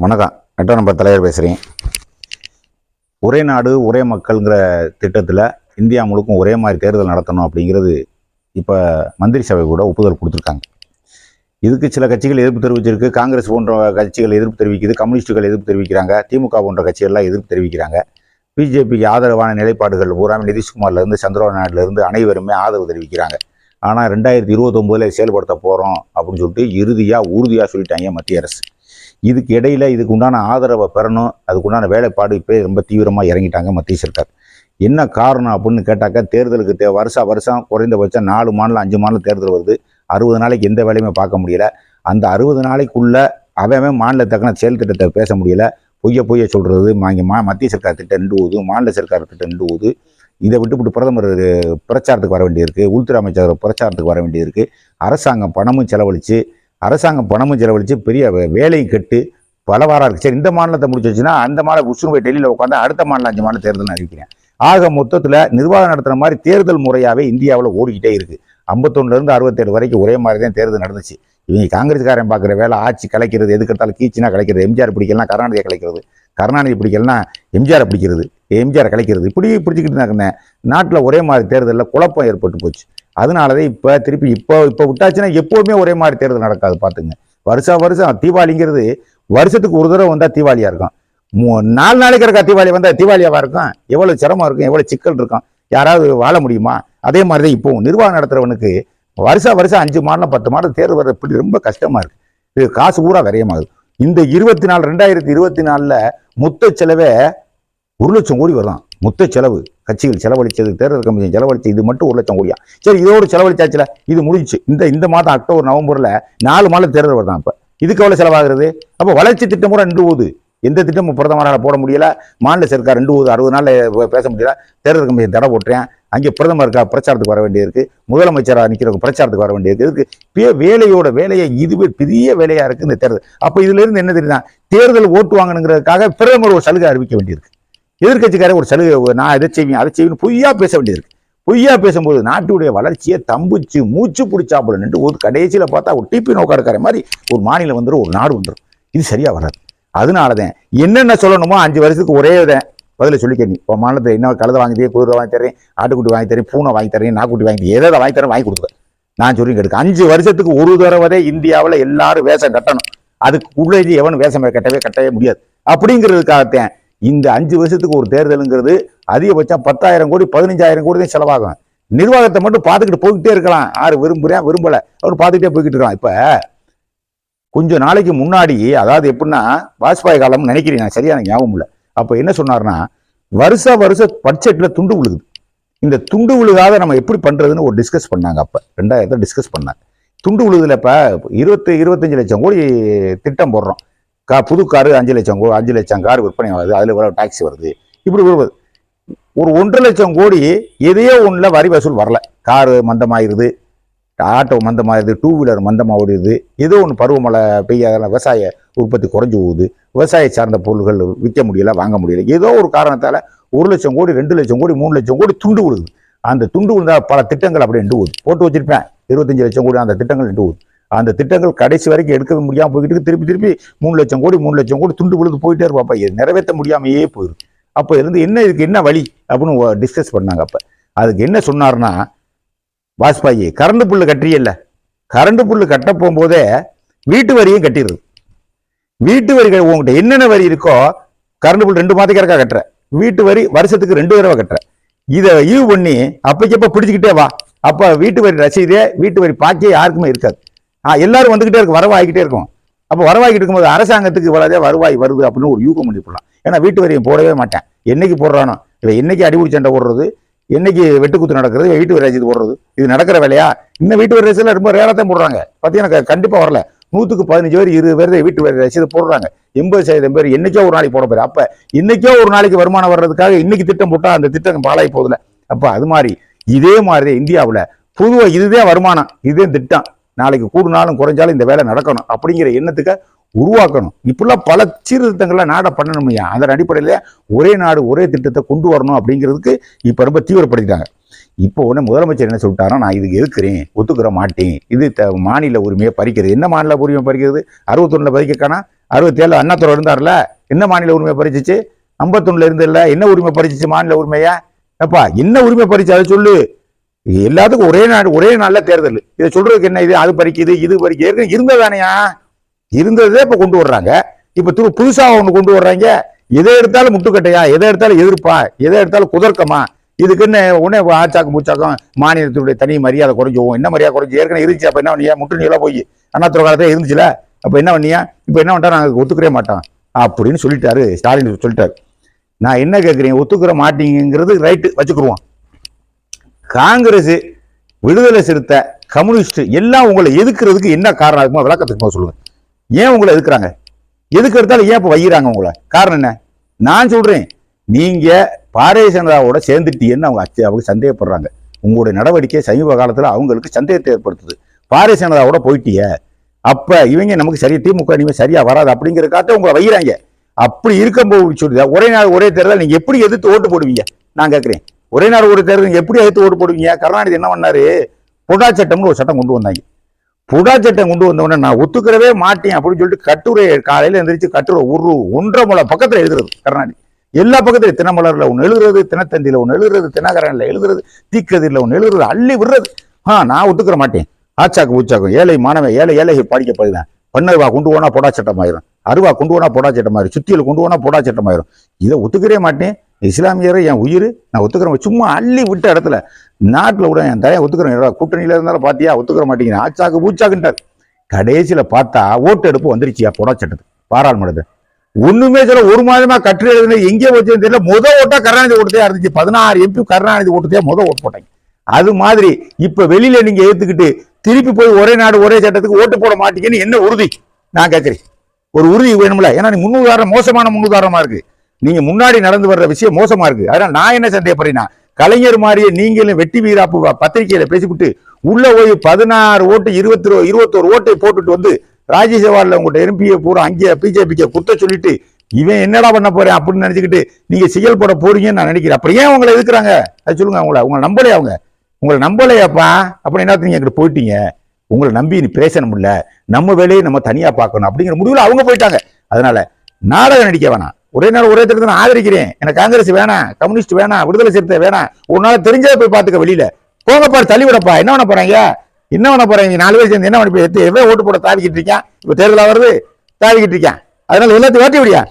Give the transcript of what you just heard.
வணக்கம். எட்டாம் நம்பர் தலைவர் பேசுகிறேன் ஒரே நாடு ஒரே மக்கள்ங்கிற திட்டத்தில் இந்தியா முழுக்கும் ஒரே மாதிரி தேர்தல் நடத்தணும் அப்படிங்கிறது இப்போ மந்திரி சபை கூட ஒப்புதல் கொடுத்துருக்காங்க. இதுக்கு சில கட்சிகள் எதிர்ப்பு தெரிவிச்சிருக்கு. காங்கிரஸ் போன்ற கட்சிகள் எதிர்ப்பு தெரிவிக்குது. கம்யூனிஸ்டுகள் எதிர்ப்பு தெரிவிக்கிறாங்க. திமுக போன்ற கட்சிகள்லாம் எதிர்ப்பு தெரிவிக்கிறாங்க. பிஜேபிக்கு ஆதரவான நிலைப்பாடுகள் பூராமல் நிதிஷ்குமார்லேருந்து சந்திரபாபு நாயுடுலேருந்து அனைவருமே ஆதரவு தெரிவிக்கிறாங்க. ஆனால் ரெண்டாயிரத்தி இருபத்தொம்போதில் செயல்படுத்த போகிறோம் அப்படின்னு சொல்லிட்டு இறுதியாக உறுதியாக சொல்லிட்டாங்க மத்திய அரசு. இதுக்கு இடையில் இதுக்கு உண்டான ஆதரவை பெறணும். அதுக்கு உண்டான வேலைப்பாடு இப்போ ரொம்ப தீவிரமாக இறங்கிட்டாங்க மத்திய சர்க்கார். என்ன காரணம் அப்படின்னு கேட்டாக்கா தேர்தலுக்கு தே வருஷம் வருஷம் குறைந்தபட்சம் நாலு மாநிலம் அஞ்சு மாநிலம் தேர்தல் வருது. அறுபது நாளைக்கு எந்த வேலையுமே பார்க்க முடியல. அந்த அறுபது நாளைக்குள்ளே அவன் மாநிலத்தக்கன செயல் திட்டத்தை பேச முடியல. பொய்ய பொய்ய சொல்கிறது இங்கே மா மத்திய சர்க்கார் திட்டம் நின்றுவது மாநில சர்க்கார் திட்டம் நின்றுவது இதை விட்டுவிட்டு பிரதமர் பிரச்சாரத்துக்கு வர வேண்டியிருக்கு உள்துறை அமைச்சர் பிரச்சாரத்துக்கு வர வேண்டியிருக்கு. அரசாங்கம் பணமும் செலவழித்து அரசாங்கம் பணமும் செலவழித்து பெரிய வேலையும் கட்டு பல வாரம் இருக்குது சரி இந்த மாநிலத்தை முடிச்சிச்சுன்னா அந்த மாநில உசுறு போய் டெல்லியில் உட்காந்து அடுத்த மாநிலம் அஞ்சு மாநில தேர்தல் அறிவிக்கிறேன் ஆக மொத்தத்தில் நிர்வாகம் நடத்துகிற மாதிரி தேர்தல் முறையாகவே இந்தியாவில் ஓடிக்கிட்டே இருக்குது ஐம்பத்தொன்னுலேருந்து அறுபத்தேழு வரைக்கும் ஒரே மாதிரி தான் தேர்தல் நடந்துச்சு. இவங்க காங்கிரஸ்காரன் பார்க்குற வேலை ஆட்சி கலைக்கிறது எதுக்கெடுத்தாலும் கீச்சினா கலைக்கிறது எம்ஜிஆர் பிடிக்கலாம் கருணாநிதியை கலைக்கிறது கருணாநிதி பிடிக்கலாம் எம்ஜிஆர் பிடிக்கிறது எம்ஜிஆர் கலைக்கிறது இப்படி பிடிச்சிக்கிட்டு இருந்தாங்க நாட்டில் ஒரே மாதிரி தேர்தலில் குழப்பம் ஏற்பட்டு போச்சு. அதனாலதான் இப்போ திருப்பி இப்போ இப்போ விட்டாச்சுன்னா எப்போவுமே ஒரே மாதிரி தேர்தல் நடக்காது பார்த்துங்க. வருஷம் வருஷம் தீபாவளிங்கிறது வருஷத்துக்கு ஒரு தடவை வந்தால் தீபாவளியாக இருக்கும். மூ- நாலு நாளைக்கு இருக்கா தீபாவளி வந்தால் தீபாவளியாக இருக்கும்? எவ்வளோ சிரமம் இருக்கும் எவ்வளோ சிக்கல் இருக்கும்? யாராவது வாழ முடியுமா? அதே மாதிரி தான் இப்போ நிர்வாகம் நடத்துறவனுக்கு வருஷம் வருஷம் அஞ்சு மாதம் பத்து மாதம் தேர்தல் வர்றது இப்படி ரொம்ப கஷ்டமாக இருக்குது இது காசு பூரா விரயமாகுது. இந்த இருபத்தி நாலு ரெண்டாயிரத்தி இருபத்தி நாலில் மொத்த செலவே ஒரு லட்சம் கோடி வரலாம் மொத்த செலவு. கட்சிகள் செலவழிச்சது தேர்தல் கமிஷன் செலவழித்து இது மட்டும் ஒரு லட்சம் கோடியா? சரி இதோடு செலவழிச்சாச்சுல இது முடிஞ்சுச்சு. இந்த இந்த மாதம் அக்டோபர் நவம்பரில் நாலு மாதம் தேர்தல் வருதான் இப்போ. இதுக்கு எவ்வளோ செலவாகிறது? அப்போ வளர்ச்சி திட்டம் கூட ரெண்டு ஊது எந்த திட்டமும் பிரதமரால் போட முடியல. மாநில சர்க்கார் ரெண்டு ஊது அறுபது நாளில் பேச முடியல. தேர்தல் கமிஷன் தடை போட்டுறேன். அங்கே பிரதமருக்கா பிரச்சாரத்துக்கு வர வேண்டியிருக்கு. முதலமைச்சராக நிற்கிறவங்க பிரச்சாரத்துக்கு வர வேண்டியிருக்கு. இதுக்கு வேலையோட வேலையை இதுவே பெரிய வேலையாக இருக்குது இந்த தேர்தல். அப்போ இதுல இருந்து என்ன தெரியுதுன்னா தேர்தல் ஓட்டு வாங்கணுங்கிறதுக்காக பிரதமர் ஒரு சலுகை அறிவிக்க வேண்டியிருக்கு. எதிர்க்கட்சிக்காரர் ஒரு சலுகை நான் இதை செய்வேன் அதை செய்வேன் பொய்யா பேச வேண்டியிருக்கு பொய்யா பேசும்போது நாட்டுடைய வளர்ச்சியை தம்பிச்சு மூச்சு பிடிச்சாப்புல நின்று ஒரு கடைசியில் பார்த்தா ஒரு டிபி நோக்காடுக்கார மாதிரி ஒரு மாநிலம் வந்துடும் ஒரு நாடு வந்துடும் இது சரியாக வராது. அதனால தான் என்னென்ன சொல்லணுமோ அஞ்சு வருஷத்துக்கு ஒரே இதை பதில சொல்லிக்க நீ. இப்போ மாநிலத்தில் என்ன கழுதை வாங்கி தரேன் குதிரை வாங்கி தரேன் ஆட்டுக்குட்டி வாங்கி தரேன் பூனை வாங்கி தரேன் நாக்குட்டி வாங்கி தரேன் எதை வாங்கி தரேன் வாங்கி கொடுத்துருவேன் நான் சொல்லி கெடுக்க அஞ்சு வருஷத்துக்கு ஒரு தடவை இந்தியாவில் எல்லாரும் வேஷம் கட்டணும். அதுக்கு உள்ளே எவன் வேஷம் கட்டவே கட்டவே முடியாது. அப்படிங்கிறதுக்காகத்தான் இந்த அஞ்சு வருஷத்துக்கு ஒரு தேர்தலுங்கிறது அதிகபட்சம் பத்தாயிரம் கோடி பதினஞ்சாயிரம் கோடி தான் செலவாகும். நிர்வாகத்தை மட்டும் பார்த்துக்கிட்டு போய்கிட்டே இருக்கலாம். யார் விரும்புகிறேன் விரும்பல. அவர் பார்த்துக்கிட்டே போய்கிட்டு இருக்கலாம் இப்போ கொஞ்சம் நாளைக்கு முன்னாடி அதாவது எப்படின்னா வாஜ்பாய் காலம்னு நினைக்கிறேன் நான் சரியான ஞாபகம் இல்லை. அப்போ என்ன சொன்னார்னா வருஷ வருஷ பட்ஜெட்டில் துண்டு விழுகுது. இந்த துண்டு விழுகாத நம்ம எப்படி பண்ணுறதுன்னு ஒரு டிஸ்கஸ் பண்ணாங்க அப்போ. ரெண்டாயிரத்தை டிஸ்கஸ் பண்ணாங்க. துண்டு விழுதுல இப்போ இருபத்தி இருபத்தஞ்சு லட்சம் கோடி திட்டம் போடுறோம். கா புது காரு அஞ்சு லட்சம் கோ அஞ்சு லட்சம் கார் விற்பனை ஆகுது அதில் இவ்வளவு டாக்ஸி வருது? இப்படி வருவது ஒரு ஒன்றரை லட்சம் கோடி எதையோ ஒன்றில் வரி வசூல் வரல. காரு மந்தமாயிருது ஆட்டோ மந்தமாயிருது டூ வீலர் மந்தமாக ஓடிடுது ஏதோ ஒன்று பருவமழை பெய்யாத விவசாய உற்பத்தி குறைஞ்சி போகுது விவசாய சார்ந்த பொருள்கள் விற்க முடியல வாங்க முடியல ஏதோ ஒரு காரணத்தால் ஒரு லட்சம் கோடி ரெண்டு லட்சம் கோடி மூணு லட்சம் கோடி துண்டு விழுது. அந்த துண்டு விழுந்தால் பல திட்டங்கள் அப்படி நின்று போகுது. போட்டு வச்சிருப்பேன் இருபத்தஞ்சு லட்சம் கோடி அந்த திட்டங்கள் நின்று போகுது. அந்த திட்டங்கள் கடைசி வரைக்கும் எடுக்க முடியாமல் போய்கிட்டு இருக்கு. திருப்பி திருப்பி மூணு லட்சம் கோடி மூணு லட்சம் கோடி துண்டு பொழுது போயிட்டே இருப்பாப்பா இது நிறைவேற்ற முடியாமையே போயிடும் அப்போ இருந்து என்ன இதுக்கு என்ன வழி அப்படின்னு டிஸ்கஸ் பண்ணாங்க அப்போ. அதுக்கு என்ன சொன்னார்னா வாஜ்பாயி கரண்ட் புல்லு கட்டுறியல்ல கரண்ட் புல்லு கட்ட போகும்போதே வீட்டு வரியும் கட்டிடுது வீட்டு வரி உங்ககிட்ட என்னென்ன வரி இருக்கோ கரண்ட் புல் ரெண்டு மாதத்துக்கு இருக்கா கட்டுற. வீட்டு வரி வருஷத்துக்கு ரெண்டு தடவை கட்டுற. இதை ஈவு பண்ணி அப்பைக்கப்போ பிடிச்சிக்கிட்டே வா. அப்போ வீட்டு வரி ரசீதே வீட்டு வரி பாக்கியே யாருக்குமே இருக்காது. எல்லாரும் வந்துகிட்டே இருக்கும் வரவாகிக்கிட்டே இருக்கும். அப்போ வரவாகிட்டு இருக்கும்போது அரசாங்கத்துக்கு இவ்வளோதே வருவாய் வருது அப்படின்னு ஒரு யூகம் பண்ணி போடலாம். ஏன்னா வீட்டு வரையும் போடவே மாட்டேன். என்னைக்கு போடுறானோ? இல்லை என்னைக்கு அடிபுடி சண்டை போடுறது? என்னைக்கு வெட்டுக்குத்து நடக்கிறது? வீட்டு வரி ரசீது போடுறது? இது நடக்கிற வேலையா? இன்னும் வீட்டு வரி ரசீதுல ரொம்ப ரேரா தான் போடுறாங்க. பார்த்தீங்கன்னா கண்டிப்பாக வரல. நூற்றுக்கு பதினஞ்சு பேர் இருபது பேர் தான் வீட்டு வரி ரசீது போடுறாங்க. எண்பது சதவீதம் பேர் என்னைக்கோ ஒரு நாளைக்கு போட போயிரு அப்போ இன்னைக்கோ ஒரு நாளைக்கு வருமானம் வர்றதுக்காக இன்னைக்கு திட்டம் போட்டால் அந்த திட்டம் பாலாகி போகுதுல அப்போ அது மாதிரி இதே மாதிரி இந்தியாவில். பொதுவாக இதுதான் வருமானம் இதுவே திட்டம். நாளைக்கு கூடுனாலும் குறைஞ்சாலும் இந்த வேலை நடக்கணும் அப்படிங்கிற எண்ணத்துக்கு உருவாக்கணும். இப்படிலாம் பல சீர்திருத்தங்களை நாடை பண்ணணுமையா. அதன் அடிப்படையில் ஒரே நாடு ஒரே திட்டத்தை கொண்டு வரணும் அப்படிங்கிறதுக்கு இப்போ ரொம்ப தீவிரப்படுத்திட்டாங்க. இப்போ உடனே முதலமைச்சர் என்ன சொல்லிட்டாரோ நான் இதுக்கு எதுக்குறேன்? ஒத்துக்கிற மாட்டேன். இது த- மாநில உரிமையை பறிக்கிறது. என்ன மாநில உரிமை பறிக்கிறது? அறுபத்தொன்னில் பறிக்கக்கானா? அறுபத்தேழு அண்ணாத்துறை இருந்தார்ல? என்ன மாநில உரிமை பறிச்சிச்சு? ஐம்பத்தொன்னுல இருந்து இல்லை என்ன உரிமை பறிச்சிச்சு மாநில உரிமையா? எப்பா என்ன உரிமை பறிச்சு அதை சொல்லு. எல்லாத்துக்கும் ஒரே நாடு ஒரே நாள்ல தேர்தல். இதை சொல்றதுக்கு என்ன இது? அது பறிக்குது இது பறிக்குது. ஏற்கனவே இருந்ததானையா? இருந்ததே இப்போ கொண்டு வர்றாங்க. இப்போ திரு புதுசாக ஒன்று கொண்டு வர்றாங்க. எதை எடுத்தாலும் முட்டுக்கட்டையா? எதை எடுத்தாலும் எதிர்ப்பா? எதை எடுத்தாலும் குதர்க்கமா? இதுக்கு என்ன உடனே ஆச்சாக்கும் பூச்சாக்கம் மாநிலத்தினுடைய தனி மரியாதை குறைஞ்சுவோம் என்ன மரியாதை குறைஞ்சி? ஏற்கனவே இருந்துச்சு. அப்போ என்ன பண்ணியா? முட்டு நீளா போய் அண்ணாத்துறை காலத்தில் இருந்துச்சுல? அப்போ என்ன பண்ணியா? இப்போ என்ன பண்ணிட்டா? நாங்கள் ஒத்துக்கவே மாட்டோம். அப்படின்னு சொல்லிட்டாரு. ஸ்டாலின் சொல்லிட்டாரு. நான் என்ன கேட்குறேன் ஒத்துக்கிற மாட்டீங்கிறது ரைட்டு வச்சுக்கிருவோம். காங்கிரஸ் விடுதலை சிறுத்தை கம்யூனிஸ்ட் எல்லாம் உங்களை எதுக்குறதுக்கு என்ன காரணம் இருக்குமோ விளக்கத்துக்கு போக சொல்லுங்க. ஏன் உங்களை எதுக்குறாங்க? எதுக்கு எடுத்தாலும் ஏன் இப்போ வையிறாங்க உங்களை? காரணம் என்ன? நான் சொல்றேன் நீங்க பாரதிய ஜனதாவோட சேர்ந்துட்டீங்கன்னு அவங்க அவங்க சந்தேகப்படுறாங்க. உங்களுடைய நடவடிக்கை சமீப காலத்தில் அவங்களுக்கு சந்தேகத்தை ஏற்படுத்துது. பாரதிய ஜனதாவோட போயிட்டீங்க. அப்ப இவங்க நமக்கு சரியா திமுக இனிமேல் சரியா வராது அப்படிங்கறதுக்காக உங்களை வையிறாங்க. அப்படி இருக்கும்போது சொல்லி ஒரே நாள் ஒரே தேர்தல் நீங்க எப்படி எதிர்த்து ஓட்டு போடுவீங்க? நான் கேட்குறேன் ஒரே நாள் ஒரு தேர்தல் எப்படி எதிர்த்து ஓட்டு போடுவீங்க? கருணாநிதி என்ன பண்ணாரு? புடா சட்டம்னு ஒரு சட்டம் கொண்டு வந்தாங்க. புடா சட்டம் கொண்டு வந்த உடனே நான் ஒத்துக்கிறவே மாட்டேன் அப்படின்னு சொல்லிட்டு கட்டுரை காலையில் எந்திரிச்சு கட்டுரை ஒரு ஒன்றரை முளை பக்கத்தில் எழுதுறது கருணாநிதி. எல்லா பக்கத்துலையும் தினமலரில் ஒன்று எழுதுறது தினத்தந்தியில் ஒன்று எழுதுறது தினகரனில் எழுதுறது தீக்கதிரில் ஒன்று எழுதுறது அள்ளி விடுறது. ஆ நான் ஒத்துக்கிற மாட்டேன். ஆச்சாக்கு ஊச்சாக்கும் ஏழை மாணவன் ஏழை ஏழை படிக்கப்படுவேன் பன்னருவா கொண்டு போனா பொடா சட்டமாயிரும். அருவா கொண்டு போனா சட்டம் ஆயிரும் சுத்தியில் கொண்டு போனா பொடா சட்டமாயிரும். இதை ஒத்துக்கவே மாட்டேன். இஸ்லாமியர் என் உயிர் நான் ஒத்துக்கிறேன் சும்மா அள்ளி விட்ட இடத்துல நாட்டில் கூட என் தரையை ஒத்துக்கிறேன். கூட்டணியில் இருந்தாலும் பார்த்தியா ஒத்துக்கிற மாட்டேங்கிறேன் ஆச்சாக்கு பூச்சாக்குன்ட்டார். கடைசியில் பார்த்தா ஓட்டு எடுப்பு வந்துருச்சியா புடச்சட்டது பாராளுமன்றத்தை ஒண்ணுமே சொல்ல ஒரு மாதமா கற்று எழுதுன எங்கே வச்சுன்னு தெரியல. முத ஓட்டா கருணாநிதி ஓட்டுதே இருந்துச்சு. பதினாறு எம்பி கருணாநிதி ஓட்டத்தையே முத ஓட்டு போட்டாங்க. அது மாதிரி இப்ப வெளியில நீங்க ஏத்துக்கிட்டு திருப்பி போய் ஒரே நாடு ஒரே சட்டத்துக்கு ஓட்டு போட மாட்டீங்கன்னு என்ன உறுதி? நான் கேட்கிறேன் ஒரு உறுதி வேணும்ல? ஏன்னா நீ முன்னுதாரணம் மோசமான முன்னுதாரணமா இருக்கு. நீங்க முன்னாடி நடந்து வர்ற விஷயம் மோசமா இருக்கு. அதனால நான் என்ன சந்தேகப்படுறேன்னா கலைஞர் மாதிரியே நீங்களும் வெட்டி வீராப்பு பத்திரிகையில பத்திரிக்கையில பேசிவிட்டு உள்ள போய் பதினாறு ஓட்டு இருபத்தி இருபத்தோரு ஓட்டை போட்டுட்டு வந்து ராஜ்யசபாவில் உங்கள்கிட்ட எம்பியை பூரா அங்கே பிஜேபிக்கு குத்த சொல்லிட்டு இவன் என்னடா பண்ண போறேன் அப்படின்னு நினைச்சுக்கிட்டு நீங்க செயல்பட போறீங்கன்னு நான் நினைக்கிறேன். அப்புறம் ஏன் உங்களை எதுக்குறாங்க அது சொல்லுங்க அவங்கள. உங்களை நம்பலையா அவங்க. உங்களை நம்பலையாப்பா? அப்புறம் என்ன நீங்க அங்கிட்டு போயிட்டீங்க? உங்களை நம்பி நீ பேசணும் முடியல நம்ம வேலையை நம்ம தனியா பார்க்கணும் அப்படிங்கிற முடிவில் அவங்க போயிட்டாங்க. அதனால நாடகம் நடிக்க வேணாம். ஒரே நாள் ஒரே தேர்தல் நான் ஆதரிக்கிறேன். எனக்கு காங்கிரஸ் வேணாம் கம்யூனிஸ்ட் வேணாம் விடுதலை சிறுத்தை வேணாம். ஒரு நாள் தெரிஞ்சதை போய் பார்த்துக்க வெளியில. போங்கப்பா தள்ளி விடப்பா. என்ன பண்ண போறாங்க? என்ன பண்ண போறாங்க? நாலு பேர் சேர்ந்து என்ன பண்ணி எவ்வளோ ஓட்டு போட தாவிக்கிட்டு இருக்கான் இப்போ தேர்தலாக வருது தாவிக்கிட்டு இருக்கான் அதனால எல்லாத்தையும் ஓட்டி விடியா?